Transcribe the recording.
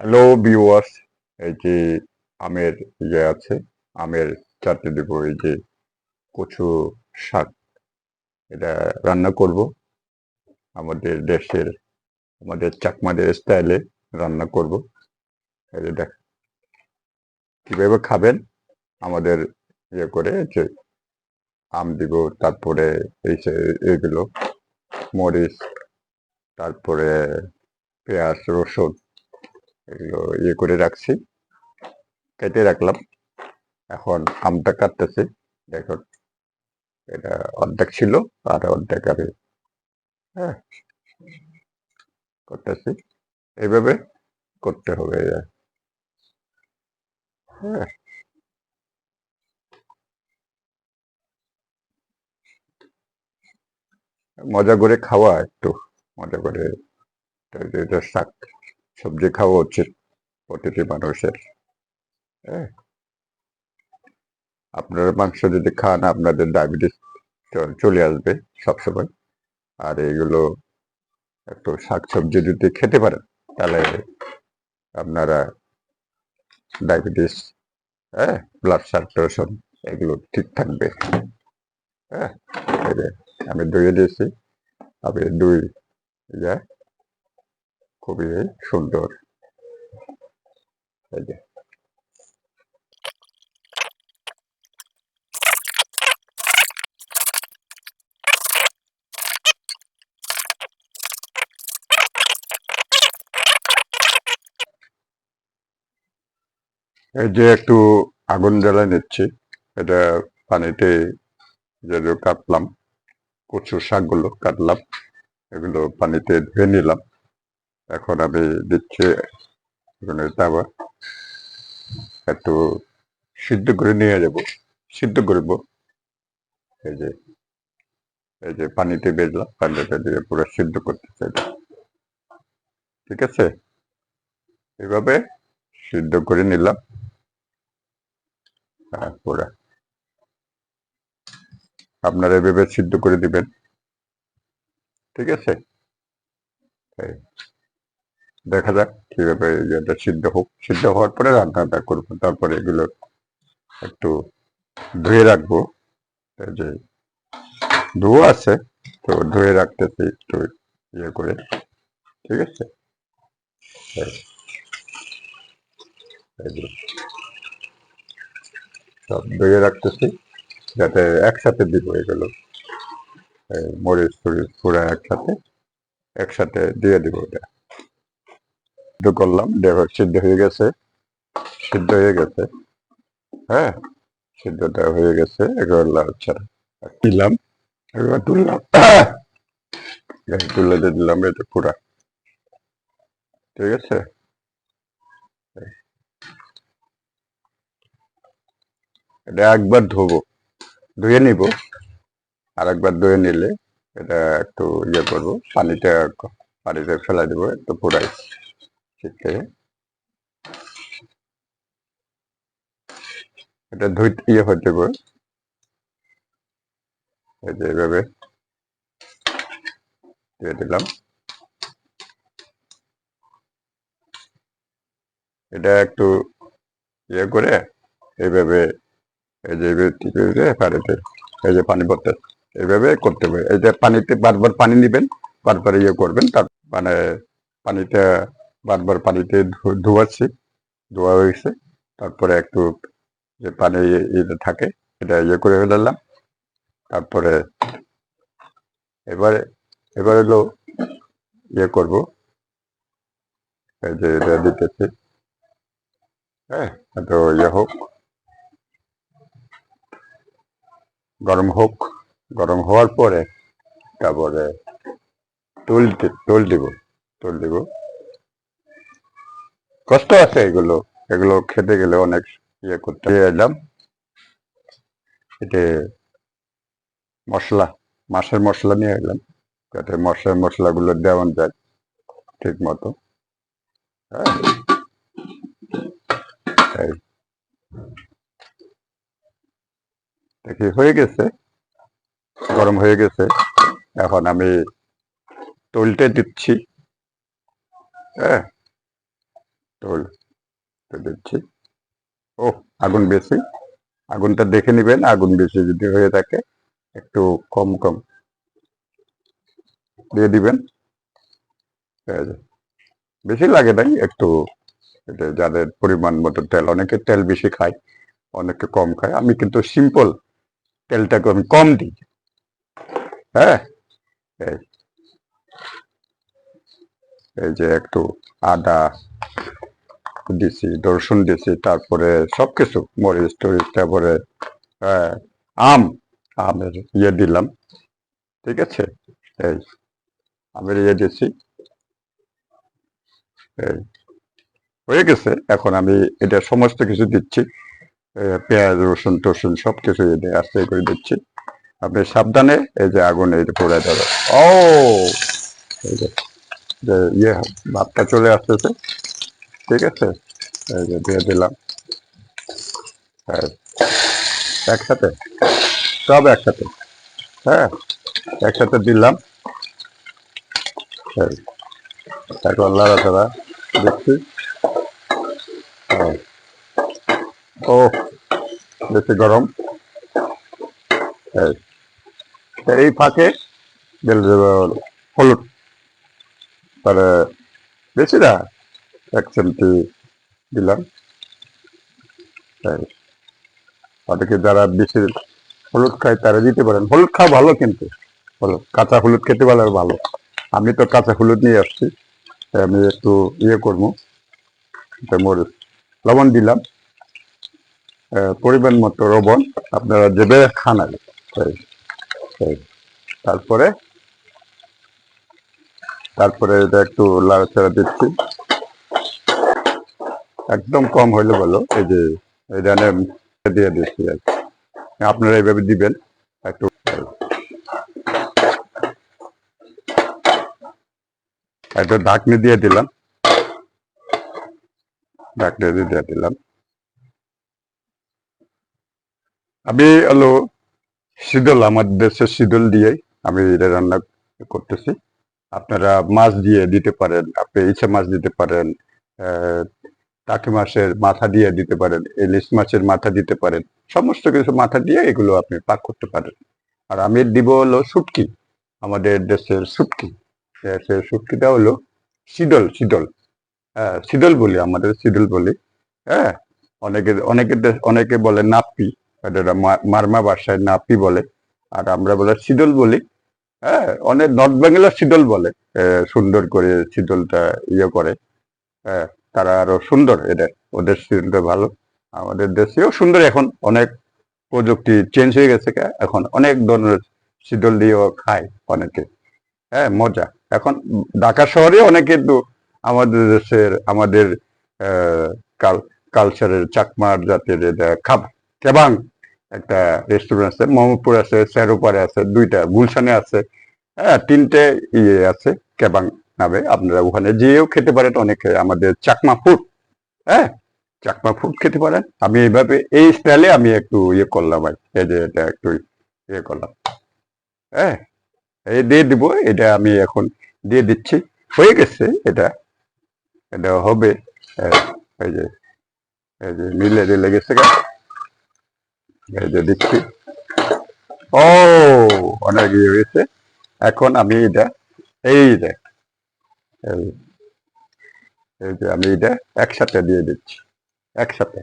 Hello viewers এই যে আমের ইয়ে আছে, আমের চাটনি দেবো, এই যে কচু শাক। এটা রান্না করব। আমাদের দেশের, আমাদের চাকমাদের স্টাইলে রান্না করব। এই যে দেখ, কীভাবে খাবেন? আমাদের ইয়ে করে যে আম দিব, তারপরে এই এগুলো, মরিচ, তারপরে পেঁয়াজ, রসুন এগুলো ইয়ে করে রাখছি। কেটে রাখলাম। এখন আমটা কাটতেছি। দেখুন এটা অর্ধেক ছিল, আর অর্ধেক আমি হ্যাঁ করতেছি। এইভাবে করতে হবে হ্যাঁ। মজা করে খাওয়া একটু, মজা করে শাক। সবজি খাওয়া উচিত প্রতিটি মানুষের হ্যাঁ? আপনারা মাংস যদি খান, আপনাদের ডায়াবেটিস চলে আসবে সবসময়। আর এগুলো একটু শাকসবজি যদি খেতে পারেন, তাহলে আপনারা ডায়াবেটিস হ্যাঁ? ব্লাড সার্কুলেশন এগুলো ঠিক থাকবে হ্যাঁ? আমি ধুয়ে দিয়েছি আমি দুই ইয়ে খুবই সুন্দর। এই যে। এই যে একটু আগুন জ্বালা নিচ্ছি। এটা পানিতে কাটলাম কচু শাকগুলো কাটলাম, এগুলো পানিতে ধুয়ে নিলাম। এখন আমি দিচ্ছি একটু সিদ্ধ করে নিয়ে যাব, সিদ্ধ করব। এই যে এই যে পানিতে বেজলাম পানিতে দিয়ে পুরো সিদ্ধ করতে চাই। ঠিক আছে? এভাবে সিদ্ধ করে নিলাম। তারপরে আপনারা এভাবে সিদ্ধ করে দিবেন। ঠিক আছে? দেখা যাক কীভাবে এটা সিদ্ধ হোক। সিদ্ধ হওয়ার পরে রান্নাটা করব। তারপরে এগুলো একটু ধুয়ে রাখব। যে ধোয়া আছে, তো ধুয়ে রাখতেছি একটু ইয়ে করে। ঠিক আছে? সব ধুয়ে রাখতেছি, যাতে একসাথে দিব এগুলো। মরিচ টরিচ পুরো একসাথে একসাথে দিয়ে দিব এটা। সিদ্ধ করলাম, দেখো, সিদ্ধ হয়ে গেছে। সিদ্ধ হয়ে গেছে। হ্যাঁ সিদ্ধটা হয়ে গেছে লাড়াচাড়া দিলাম তুললাম তুলে দিলাম এটা পুরা। ঠিক আছে? এটা একবার ধোবো, ধুয়ে নিব। আর একবার ধুয়ে নিলে এটা একটু ইয়ে করব, পানিটা পানিতে ফেলা দিব, একটু পুরাই। ঠিক এটা ধুই ইয়ে হয়ে যাবে এই যে এইভাবে দিয়ে দিলাম। এটা একটু ইয়ে করে এইভাবে এই যে পানিতে এই যে পানি পড়তে এইভাবে করতে হবে। এই যে পানিতে বারবার পানি নিবেন, বারবার ইয়ে করবেন, তার মানে পানিটা বারবার পানিতে ধোয়াচ্ছি, ধোয়া হয়েছে। তারপরে একটু যে পানি থাকে এটা ইয়ে করে ফেলাম তারপরে এবারে, এবার হলো ইয়ে করব। যে এটা দিতেছি। হ্যাঁ তো ইয়ে হোক। গরম হোক, গরম হওয়ার পরে তারপরে তুল তুল দিব তুল দিব। কষ্ট আছে এগুলো এগুলো খেতে গেলে অনেক ইয়ে করতে এলাম। এতে মশলা, মাছের মশলা নিয়ে এলাম। যাতে মশলার মশলাগুলো দেওয়া যায় ঠিক মতো। দেখি, হয়ে গেছে। গরম হয়ে গেছে। এখন আমি তুলতে দিচ্ছি। হ্যাঁ। তোল তো দিচ্ছি ও, আগুন বেশি। আগুনটা দেখে নেবেন, আগুন বেশি যদি হয়ে থাকে, একটু কম কম। দিয়ে দিবেন। বেশি লাগে নাই, একটু যাদের পরিমাণ মতো তেল, অনেকে তেল বেশি খায়, অনেকে কম খায়। আমি কিন্তু সিম্পল তেলটাকে আমি কম দিই। হ্যাঁ? এই যে একটু আদা দিছি রসুন দিছি তারপরে সবকিছু, মরিচ টরিচ, তারপরে আম, আমের ইয়ে দিলাম, ঠিক আছে? এই, আমের ইয়ে দিছি এই, হয়ে গেছে, এখন আমি এটা সমস্ত কিছু দিচ্ছি। পেঁয়াজ, রসুন, টসুন সব কিছু আস্তে করে দিচ্ছি। আপনি সাবধানে এই যে আগুন এই পড়ে যাবে। ও! ইয়ে ভাতটা চলে আসতেছে। ঠিক আছে এই যে দিয়ে দিলাম। হ্যাঁ। একসাথে? সব একসাথে? হ্যাঁ একসাথে দিলাম। এই, এখন লাড়াচাড়া দিচ্ছি হ্যাঁ। ও বেশি গরম। এই এই ফাঁকে হলুদ। তাহলে বেশি না? এক দিলাম। অনেকে যারা বেশি হলুদ খায়, তারা দিতে পারেন। হলুদ খাওয়া ভালো কিন্তু। হলুদ কাঁচা হলুদ খেতে পারলে ভালো। আমি তো কাঁচা হলুদ নিয়ে আসছি আমি একটু ইয়ে করব। মরিচ লবণ দিলাম। পরিমাণ মতো লবণ আপনারা যেবে খান এই। তারপরে তারপরে এটা একটু লাড়াচাড়া দিচ্ছি। একদম কম হইলে বলো, এই যে জানে দিয়ে দিচ্ছি আর। আপনারা এইভাবে দিবেন, একটু একটু ঢাকনি দিয়ে দিলাম। ঢাকনি দিয়ে দিলাম। আমি হলো শীতল আমার দেশের শীতল দিয়ে আমি এটা রান্না করতেছি। আপনারা মাছ দিয়ে দিতে পারেন, আপনি ইচ্ছা মাছ দিতে পারেন টাকি মাছের মাথা দিয়ে দিতে পারেন ইলিশ মাছের মাথা দিতে পারেন, সমস্ত কিছু মাথা দিয়ে এগুলো আপনি পাক করতে পারেন। আর আমি দিব হলো শুটকি, আমাদের দেশের শুটকি। দেশের শুটকিটা হলো শীতল শীতল হ্যাঁ শীতল বলি, আমাদের শীতল বলি। হ্যাঁ অনেকে অনেকে অনেকে বলে নাপ্পি মারমা ভাষায় নাপ্পি বলে। আর আমরা বলে শীতল বলি। হ্যাঁ অনেক নর্থ বেঙ্গলের শীতল বলে সুন্দর করে শীতলটা ইয়ে করে। হ্যাঁ তারা আরও সুন্দর এটা ওদের শীতলটা ভালো। আমাদের দেশেও সুন্দর এখন, অনেক প্রযুক্তি চেঞ্জ হয়ে গেছে এখন অনেক ধরনের শীতল দিয়েও খায় অনেকে। হ্যাঁ মজা। এখন ঢাকা শহরে অনেকে তো আমাদের দেশের, আমাদের কালচারের চাকমার জাতের খাব কেবাং একটা রেস্টুরেন্ট আছে, মোহাম্মদপুর আছে সেরোপারে আছে, দুইটা, গুলশানে আছে হ্যাঁ তিনটে ইয়ে আছে, কেবাং নামে আপনারা ওখানে যেয়েও খেতে পারেন অনেকে আমাদের চাকমা ফুড হ্যাঁ? চাকমা ফুড খেতে পারেন। আমি এইভাবে এই স্টাইলে আমি একটু ইয়ে করলাম আর এই যে এটা একটু ইয়ে করলাম। হ্যাঁ? এই দিয়ে দিব এটা আমি এখন দিয়ে দিচ্ছি। হয়ে গেছে এটা। এটা হবে হ্যাঁ, এই যে এই যে মিলে দিলে গেছে। এই যে দিচ্ছি। ও অনেক ইয়ে হয়েছে। এখন আমি এটা এই এই এই যে আমি এটা একসাথে দিয়ে দিচ্ছি একসাথে।